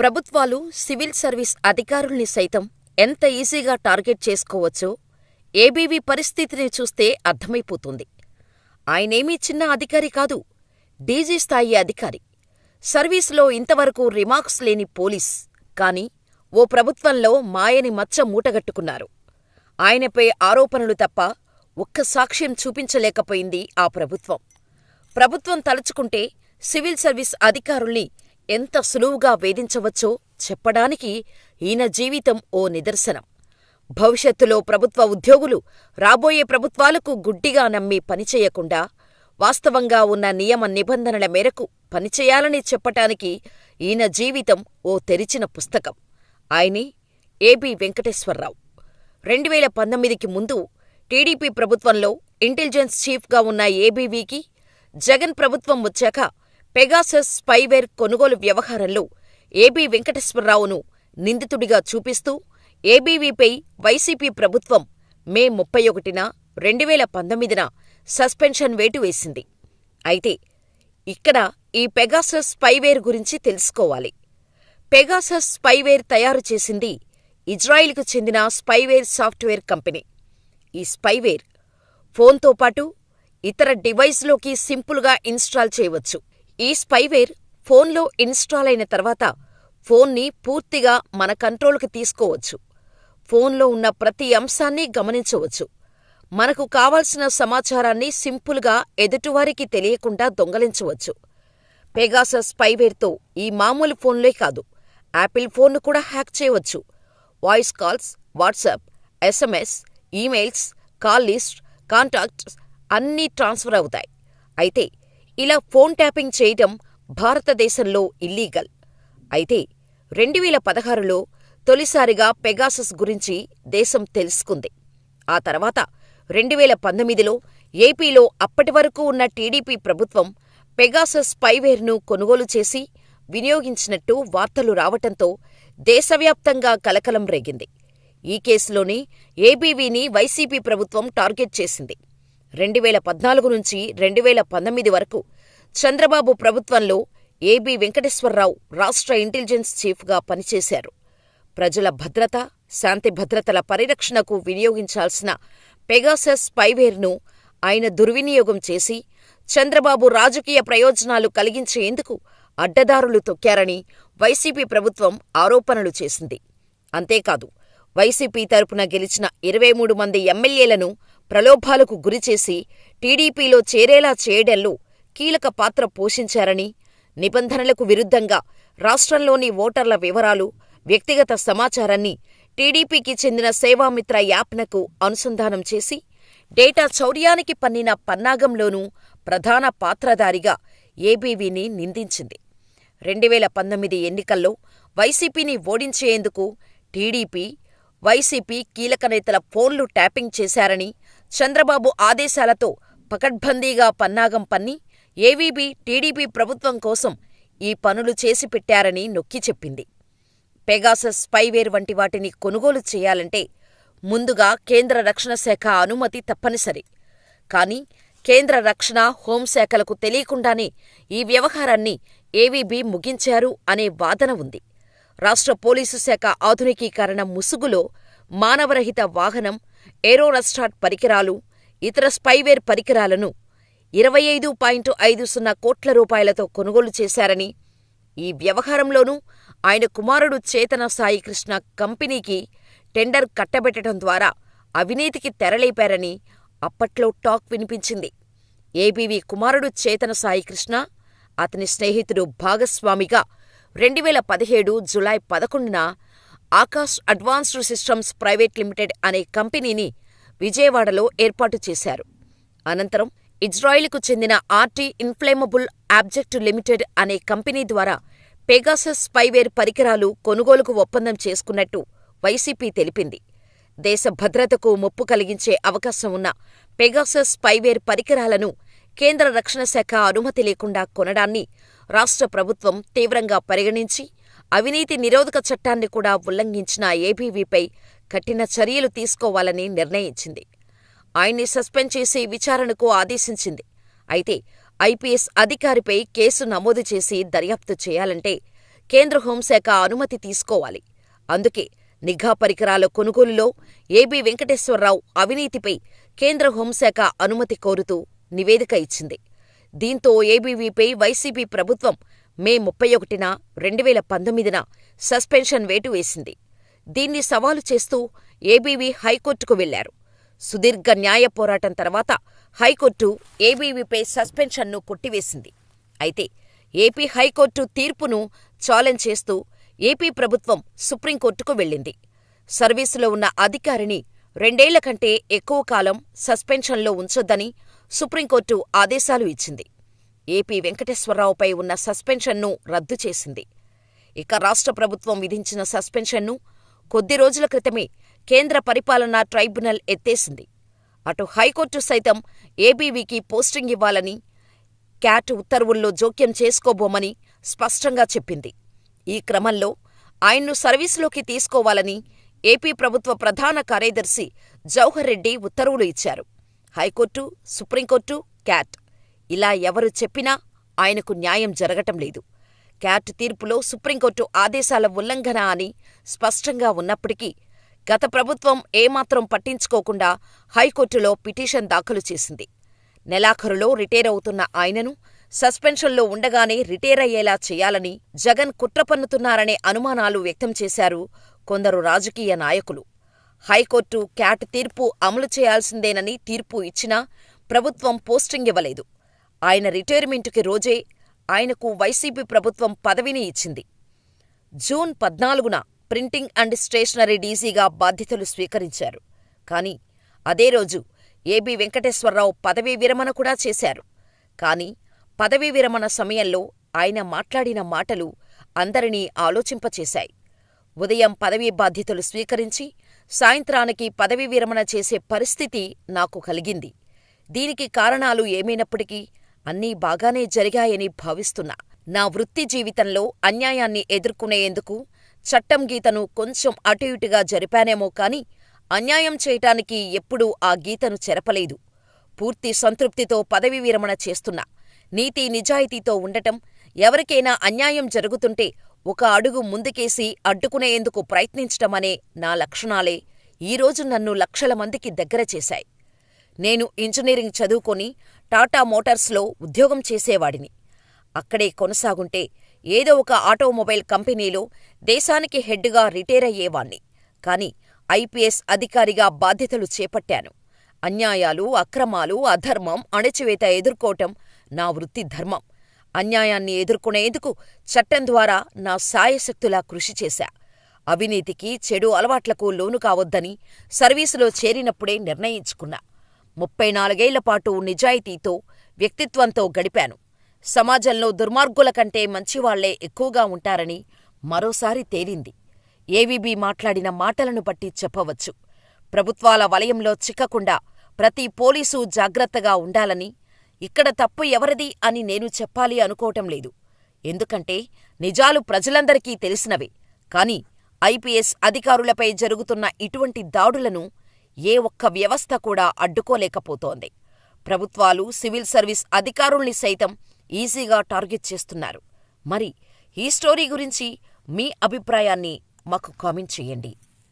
ప్రభుత్వాలు civil service అధికారుల్ని సైతం ఎంత ఈజీగా టార్గెట్ చేసుకోవచ్చో ఏబీవీ పరిస్థితిని చూస్తే అర్థమైపోతుంది. ఆయనేమీ చిన్న అధికారి కాదు. డీజీ స్థాయి అధికారి. సర్వీసులో ఇంతవరకు రిమార్క్స్ లేని పోలీస్. కానీ ఓ ప్రభుత్వంలో మాయని మచ్చ మూటగట్టుకున్నారు. ఆయనపై ఆరోపణలు తప్ప ఒక్క సాక్ష్యం చూపించలేకపోయింది ఆ ప్రభుత్వం. ప్రభుత్వం తలుచుకుంటే సివిల్ సర్వీస్ అధికారుల్ని ఎంత సులువుగా వేధించవచ్చో చెప్పడానికి ఈయన జీవితం ఓ నిదర్శనం. భవిష్యత్తులో ప్రభుత్వ ఉద్యోగులు రాబోయే ప్రభుత్వాలకు గుడ్డిగా నమ్మి పనిచేయకుండా, వాస్తవంగా ఉన్న నియమ నిబంధనల మేరకు పనిచేయాలని చెప్పటానికి ఈయన జీవితం ఓ తెరిచిన పుస్తకం. ఆయనే ఏబి వెంకటేశ్వరరావు. రెండువేల పంతొమ్మిదికి ముందు టీడీపీ ప్రభుత్వంలో ఇంటెలిజెన్స్ చీఫ్గా ఉన్న ఏబీవీకి జగన్ ప్రభుత్వం వచ్చాక పెగాసస్ స్పైవేర్ కొనుగోలు వ్యవహారంలో ఏబీ వెంకటేశ్వరరావును నిందితుడిగా చూపిస్తూ ఏబీవీపై వైసీపీ ప్రభుత్వం మే ముప్పై ఒకటిన రెండువేల పంతొమ్మిదిన సస్పెన్షన్ వేటు వేసింది. అయితే ఇక్కడ ఈ పెగాసస్ స్పైవేర్ గురించి తెలుసుకోవాలి. పెగాసస్ స్పైవేర్ తయారు చేసింది ఇజ్రాయిల్కు చెందిన స్పైవేర్ సాఫ్ట్వేర్ కంపెనీ. ఈ స్పైవేర్ ఫోన్తో పాటు ఇతర డివైస్లోకి సింపుల్గా ఇన్స్టాల్ చేయవచ్చు. ఈ స్పైవేర్ ఫోన్లో ఇన్స్టాల్ అయిన తర్వాత ఫోన్ని పూర్తిగా మన కంట్రోల్కి తీసుకోవచ్చు. ఫోన్లో ఉన్న ప్రతి అంశాన్ని గమనించవచ్చు. మనకు కావాల్సిన సమాచారాన్ని సింపుల్గా ఎదుటివారికి తెలియకుండా దొంగిలించవచ్చు. పెగాసస్ స్పైవేర్తో ఈ మామూలు ఫోన్లే కాదు, యాపిల్ ఫోన్ను కూడా హ్యాక్ చేయవచ్చు. Voice calls, WhatsApp, SMS, emails, call list, contacts అన్నీ ట్రాన్స్ఫర్ అవుతాయి. అయితే ఇలా ఫోన్ ట్యాపింగ్ చేయటం భారతదేశంలో ఇల్లీగల్. అయితే రెండువేల పదహారులో తొలిసారిగా పెగాసస్ గురించి దేశం తెలుసుకుంది. ఆ తర్వాత రెండువేల పంతొమ్మిదిలో ఏపీలో అప్పటివరకు ఉన్న టీడీపీ ప్రభుత్వం పెగాసస్ స్పైవేర్ను కొనుగోలు చేసి, వినియోగించినట్టు వార్తలు రావటంతో దేశవ్యాప్తంగా కలకలం రేగింది. ఈ కేసులోనే ఏబీవీని వైసీపీ ప్రభుత్వం టార్గెట్ చేసింది. రెండువేల పద్నాలుగు నుంచి రెండువేల పంతొమ్మిది వరకు చంద్రబాబు ప్రభుత్వంలో ఏబి వెంకటేశ్వరరావు రాష్ట్ర ఇంటెలిజెన్స్ చీఫ్గా పనిచేశారు. ప్రజల భద్రత, శాంతిభద్రతల పరిరక్షణకు వినియోగించాల్సిన పెగాసస్ స్పైవేర్ను ఆయన దుర్వినియోగం చేసి, చంద్రబాబు రాజకీయ ప్రయోజనాలు కలిగించేందుకు అడ్డదారులు తొక్కారని వైసీపీ ప్రభుత్వం ఆరోపణలు చేసింది. అంతేకాదు, వైసీపీ తరపున గెలిచిన ఇరవై మూడు మంది ఎమ్మెల్యేలను ప్రలోభాలకు గురిచేసి టీడీపీలో చేరేలా చేయడంలో కీలక పాత్ర పోషించారని, నిబంధనలకు విరుద్ధంగా రాష్ట్రంలోని ఓటర్ల వివరాలు, వ్యక్తిగత సమాచారాన్ని టీడీపీకి చెందిన సేవామిత్ర యాప్నకు అనుసంధానం చేసి, డేటా చౌర్యానికి పన్నిన పన్నాగంలోనూ ప్రధాన పాత్రధారిగా ఏబీవీని నిందించింది. రెండువేల పంతొమ్మిది ఎన్నికల్లో వైసీపీని ఓడించేందుకు టీడీపీ, వైసీపీ కీలక నేతల ఫోన్లు ట్యాపింగ్ చేశారని, చంద్రబాబు ఆదేశాలతో పకడ్బందీగా పన్నాగం పన్ని ఏవీబీ టీడీపీ ప్రభుత్వం కోసం ఈ పనులు చేసి పెట్టారని నొక్కి చెప్పింది. పెగాసస్ స్పైవేర్ వంటి వాటిని కొనుగోలు చేయాలంటే ముందుగా కేంద్ర రక్షణ శాఖ అనుమతి తప్పనిసరి. కానీ కేంద్ర రక్షణ, హోంశాఖలకు తెలియకుండానే ఈ వ్యవహారాన్ని ఏవీబీ ముగించారు అనే వాదన ఉంది. రాష్ట్ర పోలీసు శాఖ ఆధునికీకరణ ముసుగులో మానవరహిత వాహనం, ఏరోరస్టాట్ పరికరాలు, ఇతర స్పైవేర్ పరికరాలను ఇరవై ఐదు పాయింట్ ఐదు సున్నా కోట్ల రూపాయలతో కొనుగోలు చేశారని, ఈ వ్యవహారంలోనూ ఆయన కుమారుడు చేతన సాయికృష్ణ కంపెనీకి టెండర్ కట్టబెట్టడం ద్వారా అవినీతికి తెరలేపారని అప్పట్లో టాక్ వినిపించింది. ఏబీవీ కుమారుడు చేతన సాయికృష్ణ అతని స్నేహితుడు భాగస్వామిగా రెండువేల పదిహేడు జూలై పదకొండున Akash advanced systems private limited అనే కంపెనీని విజయవాడలో ఏర్పాటు చేశారు. అనంతరం ఇజ్రాయిల్కు చెందిన ఆర్టీ ఇన్ఫ్లేమబుల్ ఆబ్జెక్ట్ లిమిటెడ్ అనే కంపెనీ ద్వారా పెగాసస్ స్పైవేర్ పరికరాలు కొనుగోలుకు ఒప్పందం చేసుకున్నట్టు వైసీపీ తెలిపింది. దేశ భద్రతకు ముప్పు కలిగించే అవకాశం ఉన్న పెగాసస్ స్పైవేర్ పరికరాలను కేంద్ర రక్షణ శాఖ అనుమతి లేకుండా కొనడాన్ని రాష్ట్ర ప్రభుత్వం తీవ్రంగా పరిగణించి, అవినీతి నిరోధక చట్టాన్ని కూడా ఉల్లంఘించిన ఏబీవీపై కఠిన చర్యలు తీసుకోవాలని నిర్ణయించింది. ఆయన్ని సస్పెండ్ చేసి విచారణకు ఆదేశించింది. అయితే ఐపీఎస్ అధికారిపై కేసు నమోదు చేసి దర్యాప్తు చేయాలంటే కేంద్ర హోంశాఖ అనుమతి తీసుకోవాలి. అందుకే నిఘా పరికరాల కొనుగోలులో ఏబీ వెంకటేశ్వరరావు అవినీతిపై కేంద్ర హోంశాఖ అనుమతి కోరుతూ నివేదిక ఇచ్చింది. దీంతో ఏబీవీపై వైసీపీ ప్రభుత్వం మే ముప్పై ఒకటిన రెండువేల పంతొమ్మిదిన సస్పెన్షన్ వేటు వేసింది. దీన్ని సవాలు చేస్తూ ఏబీవీ హైకోర్టుకు వెళ్ళారు. సుదీర్ఘ న్యాయ పోరాటం తర్వాత హైకోర్టు ఏబీవీపై సస్పెన్షన్ను కొట్టివేసింది. అయితే ఏపీ హైకోర్టు తీర్పును ఛాలెంజ్ చేస్తూ ఏపీ ప్రభుత్వం సుప్రీంకోర్టుకు వెళ్ళింది. సర్వీసులో ఉన్న అధికారిని రెండేళ్ళ కంటే ఎక్కువ కాలం సస్పెన్షన్లో ఉంచొద్దని సుప్రీంకోర్టు ఆదేశాలు ఇచ్చింది. ఏపీ వెంకటేశ్వరరావుపై ఉన్న సస్పెన్షన్ను రద్దు చేసింది. ఇక రాష్ట్ర ప్రభుత్వం విధించిన సస్పెన్షన్ను కొద్ది రోజుల క్రితమే కేంద్ర పరిపాలనా ట్రైబ్యునల్ ఎత్తేసింది. అటు హైకోర్టు సైతం ఏబీవీకి పోస్టింగ్ ఇవ్వాలని, క్యాట్ ఉత్తర్వుల్లో జోక్యం చేసుకోబోమని స్పష్టంగా చెప్పింది. ఈ క్రమంలో ఆయన్ను సర్వీసులోకి తీసుకోవాలని ఏపీ ప్రభుత్వ ప్రధాన కార్యదర్శి జవహర్ రెడ్డి ఉత్తర్వులు ఇచ్చారు. హైకోర్టు, సుప్రీంకోర్టు, క్యాట్ ఇలా ఎవరు చెప్పినా ఆయనకు న్యాయం జరగటం లేదు. క్యాట్ తీర్పులో సుప్రీంకోర్టు ఆదేశాల ఉల్లంఘన అని స్పష్టంగా ఉన్నప్పటికీ గత ప్రభుత్వం ఏమాత్రం పట్టించుకోకుండా హైకోర్టులో పిటిషన్ దాఖలు చేసింది. నెలాఖరులో రిటైర్ అవుతున్న ఆయనను సస్పెన్షన్లో ఉండగానే రిటైరయ్యేలా చేయాలని జగన్ కుట్ర పన్నుతున్నారనే అనుమానాలు వ్యక్తం చేశారు కొందరు రాజకీయ నాయకులు. హైకోర్టు క్యాట్ తీర్పు అమలు చేయాల్సిందేనని తీర్పు ఇచ్చినా ప్రభుత్వం పోస్టింగ్ ఇవ్వలేదు. ఆయన రిటైర్మెంటుకి రోజే ఆయనకు వైసీపీ ప్రభుత్వం పదవిని ఇచ్చింది. జూన్ పద్నాలుగున ప్రింటింగ్ అండ్ స్టేషనరీ డీజీగా బాధ్యతలు స్వీకరించారు. కానీ అదే రోజు ఏబి వెంకటేశ్వరరావు పదవీ విరమణ కూడా చేశారు. కానీ పదవీ విరమణ సమయంలో ఆయన మాట్లాడిన మాటలు అందరినీ ఆలోచింపచేశాయి. ఉదయం పదవీ బాధ్యతలు స్వీకరించి సాయంత్రానికి పదవీ విరమణ చేసే పరిస్థితి నాకు కలిగింది. దీనికి కారణాలు ఏమైనప్పటికీ అన్నీ బాగానే జరిగాయని భావిస్తున్నా. నా వృత్తి జీవితంలో అన్యాయాన్ని ఎదుర్కొనేందుకు చట్టం గీతను కొంచెం అటు ఇటుగా జరిపానేమో కాని అన్యాయం చేయటానికి ఎప్పుడూ ఆ గీతను చెరపలేదు. పూర్తి సంతృప్తితో పదవీ విరమణ చేస్తున్నా. నీతి నిజాయితీతో ఉండటం, ఎవరికైనా అన్యాయం జరుగుతుంటే ఒక అడుగు ముందుకేసి అడ్డుకునేందుకు ప్రయత్నించటం అనే నా లక్షణాలే ఈరోజు నన్ను లక్షల మందికి దగ్గర చేశాయి. నేను ఇంజనీరింగ్ చదువుకొని టాటా మోటార్స్లో ఉద్యోగం చేసేవాడిని. అక్కడే కొనసాగుంటే ఏదో ఒక ఆటోమొబైల్ కంపెనీలో దేశానికి హెడ్గా రిటైరయ్యేవాణ్ణి. కాని ఐపీఎస్ అధికారిగా బాధ్యతలు చేపట్టాను. అన్యాయాలు, అక్రమాలు, అధర్మం, అణచివేత ఎదుర్కోవటం నా వృత్తి ధర్మం. అన్యాయాన్ని ఎదుర్కొనేందుకు చట్టం ద్వారా నా శాయశక్తులా కృషి చేశా. అవినీతికి, చెడు అలవాట్లకు లోను కావొద్దని సర్వీసులో చేరినప్పుడే నిర్ణయించుకున్నా. ముప్పై నాలుగేళ్ళపాటు నిజాయితీతో, వ్యక్తిత్వంతో గడిపాను. సమాజంలో దుర్మార్గుల కంటే మంచివాళ్ళే ఎక్కువగా ఉంటారని మరోసారి తేలింది. ఏవీబీ మాట్లాడిన మాటలను బట్టి చెప్పవచ్చు. ప్రభుత్వాల వలయంలో చిక్కకుండా ప్రతి పోలీసు జాగ్రత్తగా ఉండాలని, ఇక్కడ తప్పు ఎవరిది అని నేను చెప్పాలి అనుకోవటం లేదు. ఎందుకంటే నిజాలు ప్రజలందరికీ తెలిసినవే. కాని ఐపీఎస్ అధికారులపై జరుగుతున్న ఇటువంటి దాడులను ఏ ఒక్క వ్యవస్థ కూడా అడ్డుకోలేకపోతోంది. ప్రభుత్వాలు, సివిల్ సర్వీస్ అధికారుల్ని సైతం ఈజీగా టార్గెట్ చేస్తున్నారు. మరి ఈ స్టోరీ గురించి మీ అభిప్రాయాన్ని మాకు కామెంట్ చెయ్యండి.